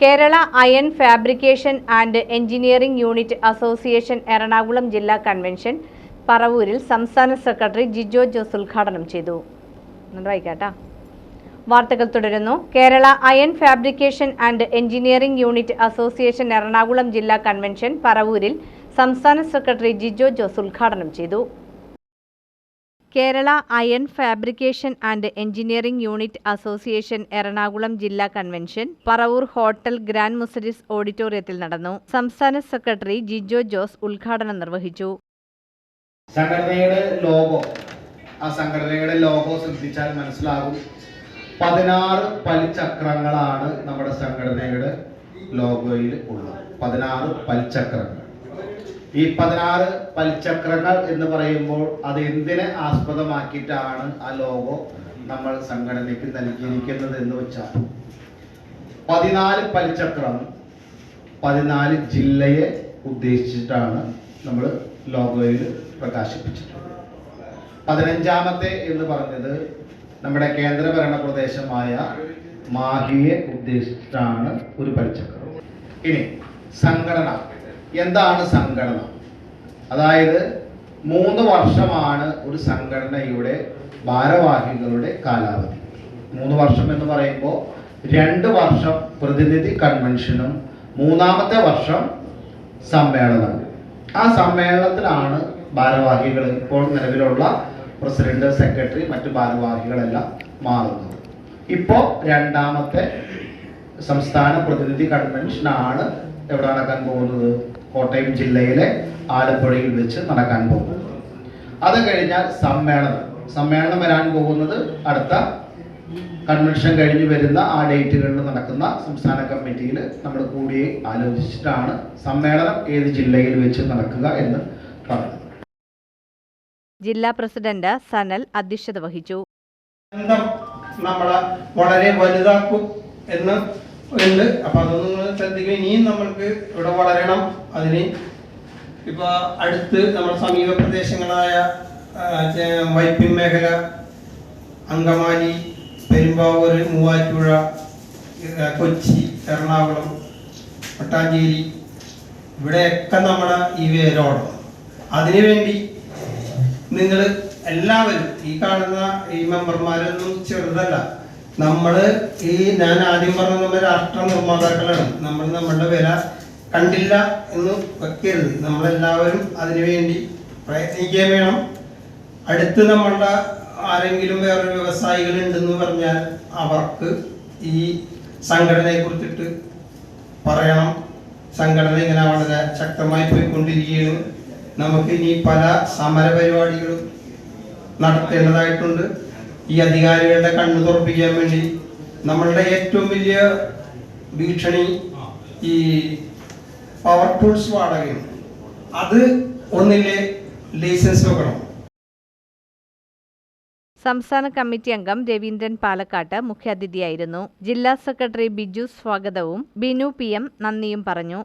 Kerala iron fabrication and engineering unit association Ernakulam ജില്ലാ convention പറവൂരിൽ സംസ്ഥാന സെക്രട്ടറി ജിജോ ജോസ് ഉദ്ഘാടനം ചെയ്തു. വായിക്കാട്ടാ വാർത്തകൾ തുടരുന്നു. Kerala iron fabrication and engineering unit association Ernakulam ജില്ലാ കൺവെൻഷൻ പറവൂരിൽ സംസ്ഥാന സെക്രട്ടറി ജിജോ ജോസ് ഉദ്ഘാടനം ചെയ്തു. Kerala iron fabrication and engineering unit association Ernakulam ജില്ലാ convention Paravur hotel grand Muziris ഓഡിറ്റോറിയത്തിൽ നടന്നു. സംസ്ഥാന സെക്രട്ടറി ജിജോ ജോസ് ഉദ്ഘാടനം നിർവഹിച്ചു. സംഘടനയുടെ ലോഗോ ആ സംഘടനയുടെ ലോഗോ ശ്രദ്ധിച്ചാൽ മനസ്സിലാകും. പതിനാറ് പലിചക്രങ്ങളാണ് നമ്മുടെ സംഘടനയുടെ ലോഗോയിൽ ഉള്ളത്. പതിനാറ് പലിചക്രങ്ങൾ ഈ പതിനാറ് പൽചക്രങ്ങൾ എന്ന് പറയുമ്പോൾ അത് എന്തിനെ ആസ്പദമാക്കിയിട്ടാണ് ആ ലോഗോ നമ്മൾ സംഘടനയ്ക്ക് നൽകിയിരിക്കുന്നത് എന്ന് വെച്ചാൽ പതിനാല് പൽചക്രം പതിനാല് ജില്ലയെ ഉദ്ദേശിച്ചിട്ടാണ് നമ്മൾ ലോഗോയിൽ പ്രകാശിപ്പിച്ചിട്ടുള്ളത്. പതിനഞ്ചാമത്തെ എന്ന് പറഞ്ഞത് നമ്മുടെ കേന്ദ്രഭരണ പ്രദേശമായ മാഹിയെ ഉദ്ദേശിച്ചിട്ടാണ് ഒരു പലിചക്രം ഇനി സംഘടന. എന്താണ് സംഘടന? അതായത് മൂന്ന് വർഷമാണ് ഒരു സംഘടനയുടെ ഭാരവാഹികളുടെ കാലാവധി. മൂന്ന് വർഷം എന്ന് പറയുമ്പോൾ രണ്ട് വർഷം പ്രതിനിധി കൺവെൻഷനും മൂന്നാമത്തെ വർഷം സമ്മേളനവും ആ സമ്മേളനത്തിലാണ് ഭാരവാഹികൾ ഇപ്പോൾ നിലവിലുള്ള പ്രസിഡന്റ് സെക്രട്ടറി മറ്റു ഭാരവാഹികളെല്ലാം മാറുന്നത്. ഇപ്പോൾ രണ്ടാമത്തെ സംസ്ഥാന പ്രതിനിധി കൺവെൻഷനാണ് എവിടെ നടക്കാൻ പോകുന്നത് കോട്ടയം ജില്ലയിലെ ആലപ്പുഴയിൽ വെച്ച് നടക്കാൻ പോകുന്നത് അത് കഴിഞ്ഞാൽ സമ്മേളനം. സമ്മേളനം വരാൻ പോകുന്നത് അടുത്ത കൺവെൻഷൻ കഴിഞ്ഞ് വരുന്ന ആ ഡേറ്റുകളിൽ നടക്കുന്ന സംസ്ഥാന കമ്മിറ്റിയിൽ നമ്മൾ കൂടി ആലോചിച്ചിട്ടാണ് സമ്മേളനം ഏത് ജില്ലയിൽ വെച്ച് നടക്കുക എന്ന് പറഞ്ഞു ജില്ലാ പ്രസിഡന്റ് സനൽ അധ്യക്ഷത വഹിച്ചു. നമ്മൾ നമ്മളെ വളരെ വലുതാക്കും എന്ന് ഉണ്ട്. അപ്പൊ അതൊന്നും നിങ്ങൾ ശ്രദ്ധിക്കുക ഇനിയും നമ്മൾക്ക് ഇവിടെ വളരണം. അതിന് ഇപ്പൊ അടുത്ത് നമ്മുടെ സമീപ പ്രദേശങ്ങളായ വൈപ്പിൻ മേഖല അങ്കമാലി പെരുമ്പാവൂർ മൂവാറ്റുപുഴ കൊച്ചി എറണാകുളം പട്ടാഞ്ചേരി ഇവിടെയൊക്കെ നമ്മുടെ ഈ വേരോടം. അതിനുവേണ്ടി നിങ്ങൾ എല്ലാവരും ഈ കാണുന്ന ഈ മെമ്പർമാരൊന്നും ചെറുതല്ല. നമ്മൾ ഈ ഞാൻ ആദ്യം പറഞ്ഞ നമ്മൾ രാഷ്ട്ര നിർമ്മാതാക്കളാണ്. നമ്മൾ നമ്മളുടെ വില കണ്ടില്ല എന്ന് വെക്കരുത്. നമ്മളെല്ലാവരും അതിനുവേണ്ടി പ്രയത്നിക്കുകയും വേണം. അടുത്ത് നമ്മളുടെ ആരെങ്കിലും വേറൊരു വ്യവസായികൾ ഉണ്ടെന്ന് പറഞ്ഞാൽ അവർക്ക് ഈ സംഘടനയെ കുറിച്ചിട്ട് പറയണം. സംഘടന ഇങ്ങനെ വളരെ ശക്തമായി പോയിക്കൊണ്ടിരിക്കുകയാണ്. നമുക്ക് ഇനി പല സമര പരിപാടികളും നടത്തേണ്ടതായിട്ടുണ്ട്. ഈ അധികാരികളുടെ കണ്ണു തുറപ്പിക്കാൻ വേണ്ടി നമ്മളുടെ ഏറ്റവും വലിയ ഭീഷണി ഈ പവർ ടൂൾസ് വാടകയാണ് അത് ഒന്നിലെ ലൈസൻസ് വെക്കണം. സംസ്ഥാന കമ്മിറ്റി അംഗം രവീന്ദ്രൻ പാലക്കാട്ട് മുഖ്യാതിഥിയായിരുന്നു. ജില്ലാ സെക്രട്ടറി ബിജു സ്വാഗതവും ബിനു പി എം നന്ദിയും പറഞ്ഞു.